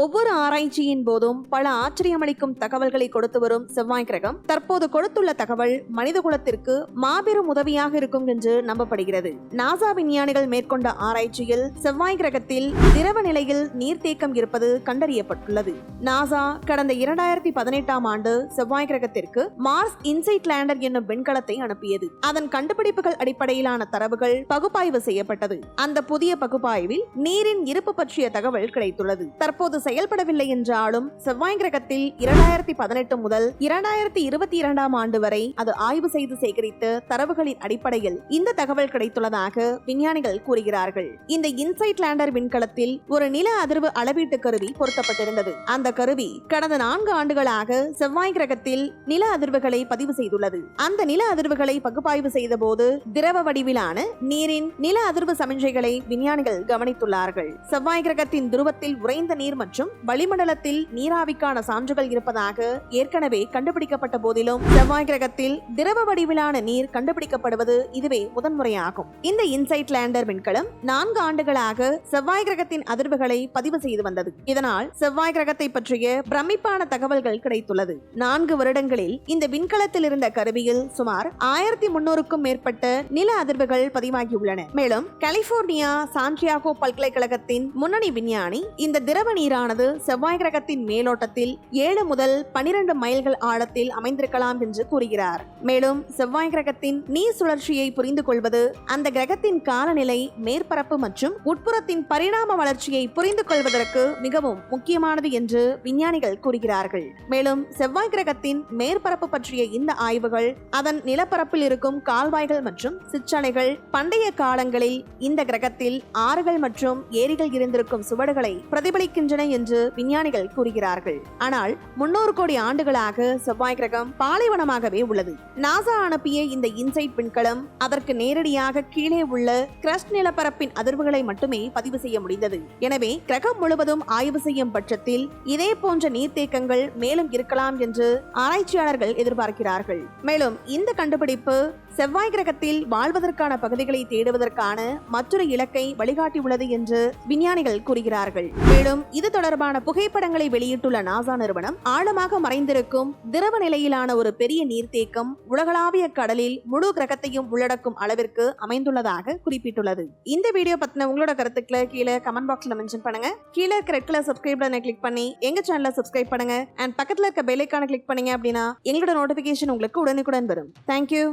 ஒவ்வொரு ஆராய்ச்சியின் போதும் பல ஆச்சரியமளிக்கும் தகவல்களை கொடுத்து வரும் செவ்வாய் கிரகம் தற்போது கொடுத்துள்ள தகவல் மனித குலத்திற்கு மாபெரும் உதவியாக இருக்கும் என்று நம்பப்படுகிறது. நாசா விஞ்ஞானிகள் மேற்கொண்ட ஆராய்ச்சியில் செவ்வாய் கிரகத்தில் திரவ நிலையில் நீர்த்தேக்கம் இருப்பது கண்டறியப்பட்டுள்ளது. நாசா கடந்த இரண்டாயிரத்தி பதினெட்டாம் ஆண்டு செவ்வாய் கிரகத்திற்கு மார்ஸ் இன்சைட் லேண்டர் என்னும் விண்கலத்தை அனுப்பியது. அதன் கண்டுபிடிப்புகள் அடிப்படையிலான தரவுகள் பகுப்பாய்வு செய்யப்பட்டது. அந்த புதிய பகுப்பாய்வில் நீரின் இருப்பு பற்றிய தகவல் கிடைத்துள்ளது. தற்போது செயல்படவில்லை என்றாலும் செவ்வாய் கிரகத்தில் இரண்டாயிரத்தி பதினெட்டு முதல் இரண்டாயிரத்தி இருபத்தி இரண்டாம் ஆண்டு வரை அது ஆய்வு செய்து சேகரித்து தரவுகளின் அடிப்படையில் இந்த தகவல் கிடைத்துள்ளதாக விஞ்ஞானிகள் கூறுகிறார்கள். இந்த இன்சைட் லேண்டர் விண்கலத்தில் ஒரு நில அதிர்வு அளவீட்டு கருவி பொருத்தப்பட்டிருந்தது. அந்த கருவி கடந்த நான்கு ஆண்டுகளாக செவ்வாய் கிரகத்தில் நில அதிர்வுகளை பதிவு செய்துள்ளது. அந்த நில அதிர்வுகளை பகுப்பாய்வு செய்த போது திரவ வடிவிலான நீரின் நில அதிர்வு சமிஞ்சைகளை விஞ்ஞானிகள் கவனித்துள்ளார்கள். செவ்வாய் கிரகத்தின் துருவத்தில் உறைந்த நீர் மற்றும் வளிமண்டலத்தில் நீராவிக்கான சான்றுகள் இருப்பதாக ஏற்கனவே கண்டுபிடிக்கப்பட்ட போதிலும் செவ்வாய் கிரகத்தில் திரவ வடிவிலான நீர் கண்டுபிடிக்கப்படுவது இதுவே முதன்முறையாகும். இந்த இன்சைட் லேண்டர் விண்கலம் நான்கு ஆண்டுகளாக செவ்வாய் கிரகத்தின் அதிர்வுகளை பதிவு செய்து வந்தது. இதனால் செவ்வாய் கிரகத்தை பற்றிய பிரமிப்பான தகவல்கள் கிடைத்துள்ளது. நான்கு வருடங்களில் இந்த விண்கலத்தில் இருந்த கருவியில் சுமார் ஆயிரத்தி முன்னூறுக்கும் மேற்பட்ட நில அதிர்வுகள் பதிவாகியுள்ளன. மேலும் கலிபோர்னியா சான்டியாகோ பல்கலைக்கழகத்தின் முன்னணி விஞ்ஞானி இந்த திரவ நீர் நீரானது செவ்வாய் கிரகத்தின் மேலோட்டத்தில் ஏழு முதல் பனிரெண்டு மைல்கள் ஆழத்தில் அமைந்திருக்கலாம் என்று கூறுகிறார். மேலும் செவ்வாய் கிரகத்தின் நீர் சுழற்சியை புரிந்து கொள்வது அந்த கிரகத்தின் காலநிலை மேற்பரப்பு மற்றும் உட்புறத்தின் பரிணாம வளர்ச்சியை புரிந்து கொள்வதற்கு மிகவும் முக்கியமானது என்று விஞ்ஞானிகள் கூறுகிறார்கள். மேலும் செவ்வாய் கிரகத்தின் மேற்பரப்பு பற்றிய இந்த ஆய்வுகள் அதன் நிலப்பரப்பில் இருக்கும் கால்வாய்கள் மற்றும் சிற்றலைகள் பண்டைய காலங்களில் இந்த கிரகத்தில் ஆறுகள் மற்றும் ஏரிகள் இருந்திருக்கும் சுவடுகளை பிரதிபலிக்கின்றன என்று விஞ்ஞானிகள் கூறுகிறார்கள். ஆனால் முன்னூறு கோடி ஆண்டுகளாக செவ்வாய் கிரகம் பாலைவனமாகவே உள்ளது. நாசா அனுப்பிய இந்த இன்சைட் விண்கலம் அதற்கு நேரடியாக கீழே உள்ள கிரஸ்ட் நிலப்பரப்பின் அதிர்வுகளை மட்டுமே பதிவு செய்ய முடிந்தது. எனவே கிரகம் முழுவதும் ஆய்வு செய்யும் பட்சத்தில் இதே போன்ற நீர்த்தேக்கங்கள் மேலும் இருக்கலாம் என்று ஆராய்ச்சியாளர்கள் எதிர்பார்க்கிறார்கள். மேலும் இந்த கண்டுபிடிப்பு செவ்வாய் கிரகத்தில் வாழ்வதற்கான பகுதிகளை தேடுவதற்கான மற்றொரு இலக்கை வழிகாட்டியுள்ளது என்று விஞ்ஞானிகள் கூறுகிறார்கள். மேலும் இது தொடர்பான புகைப்படங்களை வெளியிட்டுள்ள நாசா நிறுவனம் ஆழமாக மறைந்திருக்கும் திரவ நிலையிலான ஒரு பெரிய நீர்த்தேக்கம் உலகளாவிய கடலில் முழு கிரகத்தையும் உள்ளடக்கும் அளவிற்கு அமைந்துள்ளதாக குறிப்பிட்டுள்ளது. இந்த வீடியோ பத்தின உங்களோட கருத்துக்களை கீழே கமெண்ட் பாக்ஸ்ல மென்ஷன் பண்ணுங்க. கீழே இருக்க ரெட் கலர் சப்ஸ்கிரைப் பட்டனை கிளிக் பண்ணி எங்க சேனலை சப்ஸ்கிரைப் பண்ணுங்க. அண்ட் பக்கத்துல இருக்க பெல் ஐக்கான கிளிக் பண்ணீங்க அப்படின்னா எங்களோட நோட்டிபிகேஷன் உங்களுக்கு உடனுக்குடன் வரும். தேங்க்யூ